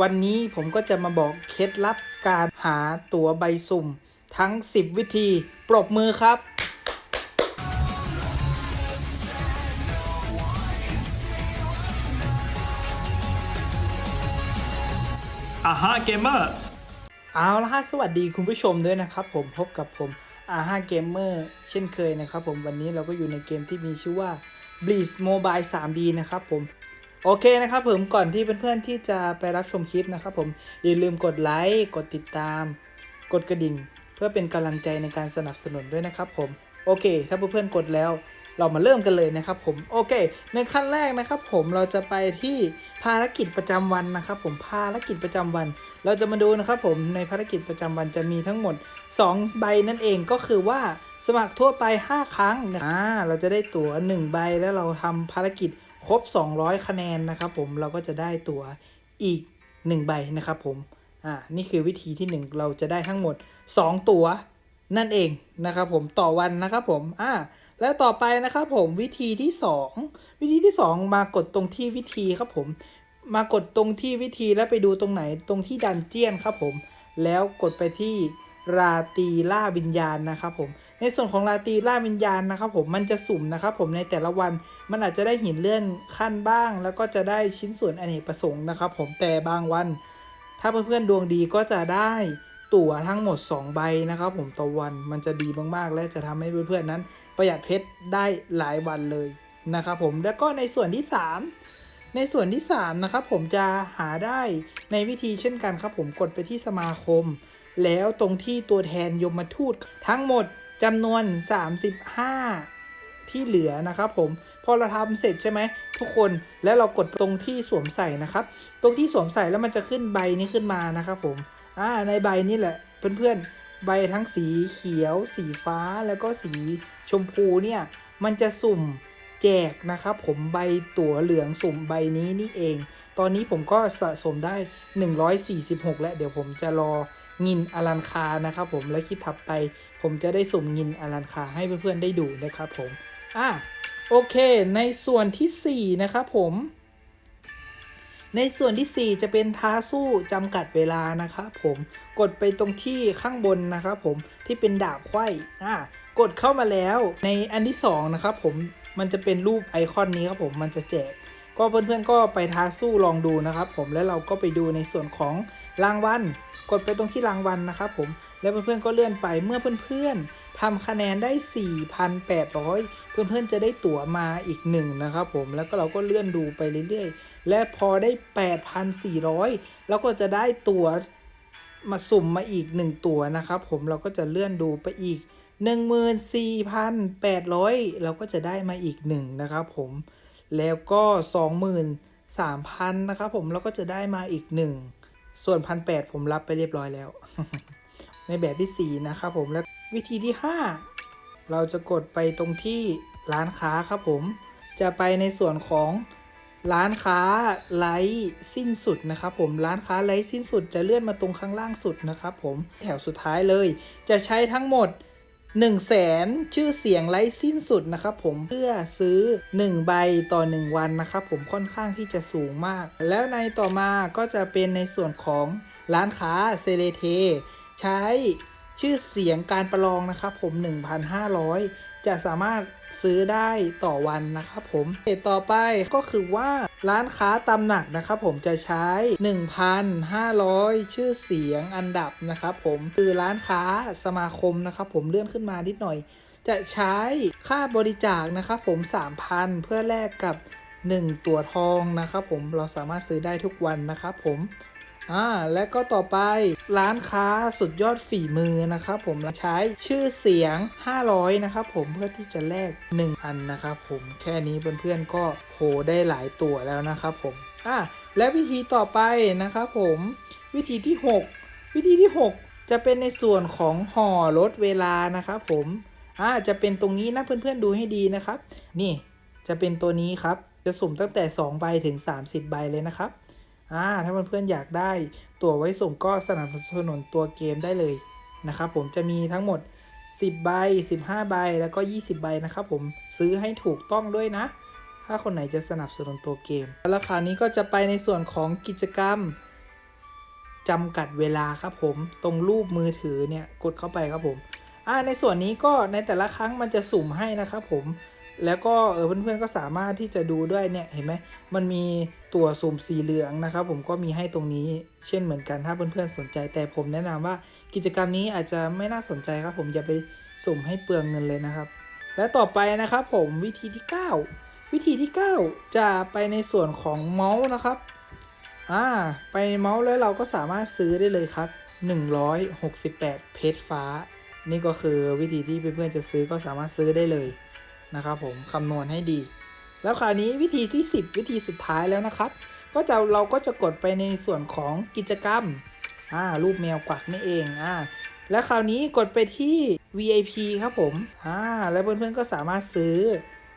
วันนี้ผมก็จะมาบอกเคล็ดลับการหาตั๋วใบสุ่ม ทั้ง 10 วิธีปรบมือครับอ่าฮะเกมเมอร์ เอาละฮะสวัสดีคุณผู้ชมด้วยนะครับผมพบกับผมอาฮาเกมเมอร์เช่นเคยนะครับผมวันนี้เราก็อยู่ในเกมที่มีชื่อว่า Bleach Mobile 3D นะครับผม โอเคนะครับผมก่อนที่เพื่อนๆที่จะไปรับชมคลิปนะครับผมอย่าลืมกดไลค์กดติดตาม กดกระดิ่ง เพื่อเป็นกำลังใจในการสนับสนุนด้วยนะครับผมโอเค ถ้าเพื่อนๆกดแล้วเรามาเริ่มกันเลยนะครับผมโอเค ในขั้นแรกนะครับผมเราจะไปที่ภารกิจประจำวันนะครับผมภารกิจประจำวัน เราจะมาดูนะครับผมในภารกิจประจำวันจะมีทั้งหมด 2 ใบนั่นเองก็คือว่าสมัครทั่วไป 5 ครั้งนะเราจะได้ตั๋ว1ใบแล้วเราทำภารกิจ ครบ 200 คะแนนนะครับผมเราก็จะได้ตั๋วอีก 1 ใบนะครับผมอ่านี่คือวิธีที่ 1 เราจะได้ทั้งหมด 2 ตั๋วนั่นเองนะครับผมต่อวันนะครับผมอ่าแล้วต่อไปนะครับผมวิธีที่ 2 วิธีที่ 2 มากดตรงที่วิธีครับผม มากดตรงที่วิธีแล้วไปดูตรงไหนตรงที่ดันเจียนครับผม แล้วกดไปที่ ราตีล่าวิญญาณนะครับผมในส่วนของราตีล่าวิญญาณนะครับผมมันจะสุ่มนะครับผมในแต่ละวันมันอาจจะได้หินเลื่อนขั้นบ้าง แล้วก็จะได้ชิ้นส่วนอเนกประสงค์นะครับผมแต่บางวัน ถ้าเพื่อนๆดวงดีก็จะได้ตั๋วทั้งหมด 2 ใบนะครับผมต่อวันมันจะดีมากๆ และจะทำให้เพื่อนๆนั้น ประหยัดเพชรได้หลายวันเลยนะครับผมแล้วก็ในส่วนที่ 3 ในส่วนที่3นะครับผมจะหาได้ในวิธีเช่นกันครับผมกดไปที่สมาคม แล้วตรงที่ตัวแทนยมทูตทั้งหมดจำนวน 35 ที่เหลือนะครับผม พอเราทำเสร็จใช่ไหมทุกคนแล้วเรากดตรงที่สวมใส่นะครับ ตรงที่สวมใส่แล้วมันจะขึ้นใบนี้ขึ้นมานะครับผมอ่าในใบนี้แหละเพื่อนๆใบทั้งสีเขียว สีฟ้าแล้วก็สีชมพูเนี่ยมันจะสุ่มแจกนะครับผมใบตั๋วเหลืองสุ่มใบนี้นี่เอง ตอนนี้ผมก็สะสมได้ 146 แล้วเดี๋ยวผมจะรอ งินอลันคานะครับผมและคลิปถัดไป ผมจะได้สุ่มงินอลันคาให้เพื่อนๆได้ดูนะครับผมอะโอเค ในส่วนทีสี่4นะครับผมในส่วนที่ 4 จะเป็นท้าสู้จำกัดเวลานะครับผมกดไปตรงที่ข้างบนนะครับผมที่เป็นดาบไขว้อ่ากดเข้ามาแล้วในอันที่2นะครับผมมันจะเป็นรูปไอคอนนี้ครับผมมันจะแจก ก็เพื่อนๆก็ไปท้าสู้ลองดูนะครับ ผมแล้วเราก็ไปดูในส่วนของรางวัลกดไปตรงที่รางวัลนะครับผมแล้วเพื่อนๆก็เลื่อนไปเมื่อเพื่อนๆทำคะแนนได้ 4,800 เพื่อนๆจะได้ตั๋วมาอีกหนึ่งนะครับผมแล้วก็เราก็เลื่อนดูไปเรื่อยๆ และพอได้ 8,400 แล้วก็จะได้ตั๋วมาสุ่มมาอีก 1 ตั๋วนะครับผมเราก็จะเลื่อนดูไปอีก 14,800 เราก็จะได้มาอีกหนึ่งนะครับผม แล้วก็ 23,000นะครับผมแล้วก็จะได้มาอีกหนึ่งส่วน 1,800 ผมรับไปเรียบร้อยแล้ว ในแบบที่ 4 นะครับผมและวิธีที่ 5 เราจะกดไปตรงที่ร้านค้าครับผม จะไปในส่วนของร้านค้าไลท์สิ้นสุดนะครับผมร้านค้าไลท์สิ้นสุดจะเลื่อนมาตรงข้างล่างสุดนะครับผมแถวสุดท้ายเลย จะใช้ทั้งหมด 1 0 0 0 0แสนชื่อเสียงไร้สิ้นสุดนะครับผมเพื่อซื้อ 1 ใบต่อ 1 วันนะครับผมค่อนข้างที่จะสูงมาก แล้วในต่อมาก็จะเป็นในส่วนของร้านค้าเซเลเท ใช้ชื่อเสียงการประลองนะครับผม 1,500 จะสามารถซื้อได้ต่อวันนะครับผมเหตุต่อไปก็คือว่าร้านค้าตำหนักนะครับผมจะใช้ 1,500 ชื่อเสียงอันดับนะครับผมคือร้านค้าสมาคมนะครับผมเลื่อนขึ้นมานิดหน่อย จะใช้ค่าบริจาคนะครับผม 3,000 เพื่อแลกกับ 1 ตัวทองนะครับผมเราสามารถซื้อได้ทุกวันนะครับผม อ่าและก็ต่อไปร้านค้าสุดยอดฝีมือนะครับผมใช้ชื่อเสียง 500 นะครับผมเพื่อที่จะแลก1อันนะครับผมแค่นี้เพื่อนๆก็โหได้หลายตัวแล้วนะครับผมอ่าและวิธีต่อไปนะครับผมวิธีที่ 6 วิธีที่ 6 จะเป็นในส่วนของห่อลดเวลานะครับผมอ่าจะเป็นตรงนี้นะเพื่อนๆดูให้ดีนะครับ นี่จะเป็นตัวนี้ครับจะสุ่มตั้งแต่2ใบถึง 30 ใบเลยนะครับ อ่าถ้าเพื่อนๆอยากได้ตั๋วไว้ส่งก็สนับสนุนตัวเกมได้เลยนะครับผมจะมีทั้งหมด 10 ใบ 15 ใบ แล้วก็ 20 ใบนะครับผมซื้อให้ถูกต้องด้วยนะ ถ้าคนไหนจะสนับสนุนตัวเกม ราคานี้ก็จะไปในส่วนของกิจกรรมจำกัดเวลาครับผมตรงรูปมือถือเนี่ยกดเข้าไปครับผมอ่าในส่วนนี้ก็ในแต่ละครั้งมันจะสุ่มให้นะครับผมแล้วก็เออเพื่อนๆก็สามารถที่จะดูด้วยเนี่ยเห็นไหมมันมี ตัวสุ่มสีเหลืองนะครับ ผมก็มีให้ตรงนี้เช่นเหมือนกันถ้าเพื่อนๆสนใจ แต่ผมแนะนำว่ากิจกรรมนี้อาจจะไม่น่าสนใจครับ ผมอย่าไปสุ่มให้เปลืองเงินเลยนะครับ และต่อไปนะครับผมวิธีที่ 9 วิธีที่ 9 จะไปในส่วนของเมาส์นะครับอ่าไปเมาส์แล้วเราก็สามารถซื้อได้เลยครับ 168 เพชรฟ้า นี่ก็คือวิธีที่เพื่อนๆจะซื้อก็สามารถซื้อได้เลยนะครับผมคำนวณให้ดี แล้วคราวนี้วิธีที่ 10 วิธีสุดท้ายแล้วนะครับ ก็จะเราก็จะกดไปในส่วนของกิจกรรมอ่ารูปแมวกวักนี่เองอ่าแล้วคราวนี้กดไปที่ VIP ครับผมอ่าแล้วเพื่อนๆก็สามารถซื้อ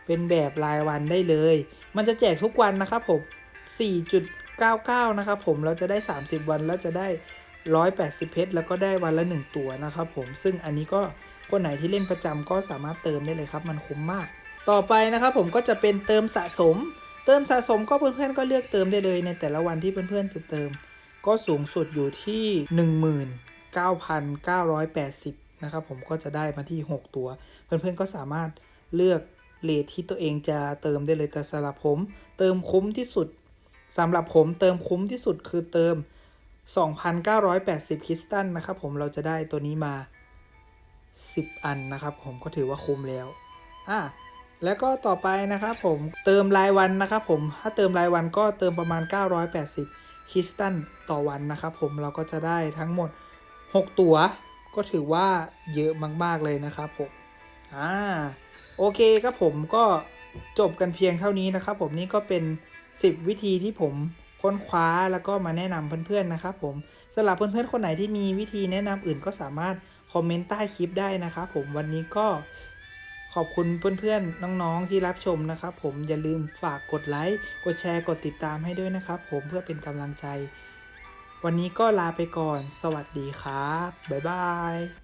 เป็นแบบรายวันได้เลย มันจะแจกทุกวันนะครับผม 4.99 นะครับผมเราจะได้ 30 วันแล้วจะได้ 180 เพชรแล้วก็ได้วันละ 1 ตัวนะครับผม ซึ่งอันนี้ก็คนไหนที่เล่นประจำก็สามารถเติมได้เลยครับ มันคุ้มมาก ต่อไปนะครับผมก็จะเป็นเติมสะสม เติมสะสมก็เพื่อนๆก็เลือกเติมได้เลยในแต่ละวันที่เพื่อนๆจะเติม ก็สูงสุดอยู่ที่ 19,980นะครับผมก็จะได้มาที่ 6 ตัว เพื่อนๆก็สามารถเลือกเลทที่ตัวเองจะเติมได้เลยแต่สำหรับผม เติมคุ้มที่สุดสำหรับผมเติมคุ้มที่สุดคือเติม 2,980 คริสตัลนะครับผมเราจะได้ตัวนี้มา 10 อันนะครับผมก็ถือว่าคุ้มแล้วอะ แล้วก็ต่อไปนะครับผมเติมรายวันนะครับผมถ้าเติมรายวันก็เติมประมาณ 980คริสตัลต่อวันนะครับผมเราก็จะได้ทั้งหมด 6 ตัวก็ถือว่าเยอะมาก ๆ เลยนะครับผมอ่าโอเคครับผมก็จบกันเพียงเท่านี้นะครับผมนี่ก็เป็น 10 วิธีที่ผมค้นคว้าแล้วก็มาแนะนำเพื่อนๆนะครับผมสำหรับเพื่อนๆคนไหนที่มีวิธีแนะนำอื่นก็สามารถคอมเมนต์ใต้คลิปได้นะครับผมวันนี้ก็ ขอบคุณเพื่อนๆ น้องๆที่รับชมนะครับผมอย่าลืมฝากกดไลค์กดแชร์กดติดตามให้ด้วยนะครับ ผมเพื่อเป็นกำลังใจ วันนี้ก็ลาไปก่อน สวัสดีครับ บ๊ายบาย